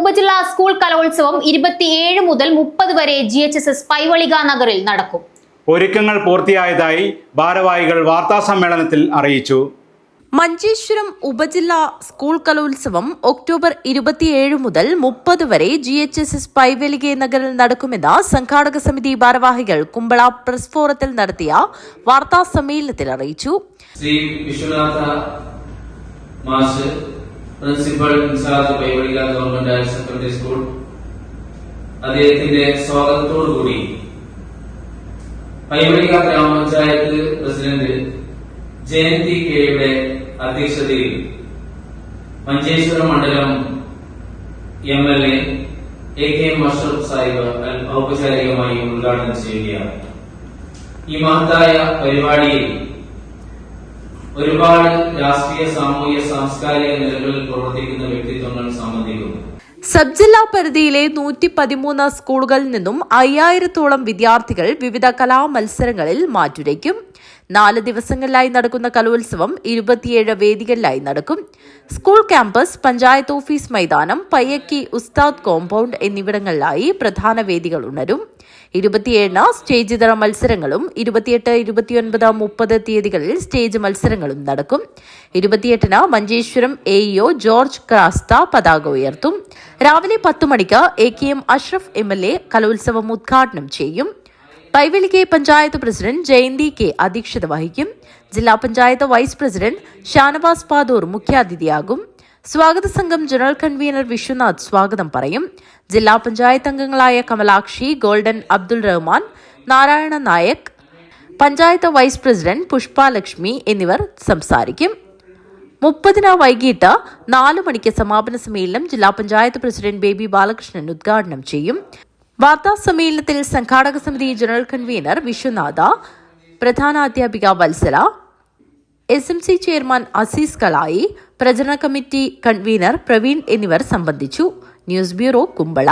ഉപജില്ലാ സ്കൂൾ കലോത്സവം ഇരുപത്തിയേഴ് മുതൽ മുപ്പത് വരെ G H S S Paivalike നഗറിൽ നടക്കും. ഒരുക്കങ്ങൾ പൂർത്തിയായതായി ഭാരവാഹികൾ വാർത്താസമ്മേളനത്തിൽ അറിയിച്ചു. മഞ്ചേശ്വരം ഉപജില്ലാ സ്കൂൾ കലോത്സവം ഒക്ടോബർ ഇരുപത്തിയേഴ് മുതൽ മുപ്പത് വരെ G H S S Paivalike നഗറിൽ നടക്കുമെന്ന് സംഘാടക സമിതി ഭാരവാഹികൾ കുമ്പള പ്രസ് ഫോറത്തിൽ നടത്തിയ വാർത്താ സമ്മേളനത്തിൽ അറിയിച്ചു. ശ്രീ വിശ്വനാഥ മാഷ് principal in charge Paivalike government higher secondary school. അദ്ദേഹത്തിന്റെ സ്വാഗതത്തോടുകൂടി പൈവടിക ഗ്രാമപഞ്ചായത്ത് പ്രസിഡന്റ് ജയന്തി കെയുടെ അധ്യക്ഷതയിൽ മഞ്ചേശ്വരം മണ്ഡലം M L A A K M Ashraf Sahib ഔപചാരികമായി ഉദ്ഘാടനം ചെയ്യുകയാണ്. ഈ മഹത്തായ പരിപാടിയിൽ ഒരുപാട് രാഷ്ട്രീയ സാമൂഹ്യ സാംസ്കാരിക നിലകളിൽ പ്രവർത്തിക്കുന്ന വ്യക്തിത്വങ്ങൾ സംബന്ധിക്കുന്നു സബ് ജില്ലാ പരിധിയിലെ നൂറ്റി പതിമൂന്ന് സ്കൂളുകളിൽ നിന്നും അയ്യായിരത്തോളം വിദ്യാർത്ഥികൾ വിവിധ കലാമത്സരങ്ങളിൽ മാറ്റുരയ്ക്കും. നാല് ദിവസങ്ങളിലായി നടക്കുന്ന കലോത്സവം ഇരുപത്തിയേഴ് വേദികളിലായി നടക്കും. സ്കൂൾ ക്യാമ്പസ് പഞ്ചായത്ത് ഓഫീസ് മൈതാനം പയ്യക്കി ഉസ്താദ് കോമ്പൗണ്ട് എന്നിവിടങ്ങളിലായി പ്രധാന വേദികൾ ഉണരും. ഇരുപത്തിയേഴിന് സ്റ്റേജ് ഇതര മത്സരങ്ങളും ഇരുപത്തിയെട്ട് ഇരുപത്തിയൊൻപത് മുപ്പത് തീയതികളിൽ സ്റ്റേജ് മത്സരങ്ങളും നടക്കും. ഇരുപത്തിയെട്ടിന് Manjeshwaram A EO George Crasta പതാക ഉയർത്തും. രാവിലെ പത്ത് മണിക്ക് A K M Ashraf M L A കലോത്സവം ഉദ്ഘാടനം ചെയ്യും. പൈവലികെ പഞ്ചായത്ത് പ്രസിഡന്റ് ജയന്തി കെ അധ്യക്ഷത വഹിക്കും. ജില്ലാ പഞ്ചായത്ത് വൈസ് പ്രസിഡന്റ് ഷാനവാസ് പാദൂർ മുഖ്യാതിഥിയാകും. സ്വാഗത സംഘം ജനറൽ കൺവീനർ വിശ്വനാഥ് സ്വാഗതം പറയും. ജില്ലാ പഞ്ചായത്ത് അംഗങ്ങളായ Kamalakshi golden Abdul Rahman Narayana Nayak panchayat vice president Pushpalakshmi എന്നിവർ സംസാരിക്കും. മുപ്പതിന് വൈകിട്ട് നാല് മണിക്ക് സമാപന സമ്മേളനം ജില്ലാ പഞ്ചായത്ത് പ്രസിഡന്റ് ബേബി ബാലകൃഷ്ണൻ ഉദ്ഘാടനം ചെയ്യും. വാർത്താ സമ്മേളനത്തിൽ സംഘാടക സമിതി general convener Vishwanatha പ്രധാനാധ്യാപിക Vatsala S M C chairman Aziz കളായി പ്രചരണ കമ്മിറ്റി കൺവീനർ പ്രവീൺ എന്നിവർ സംബന്ധിച്ചു. News bureau Kumbla.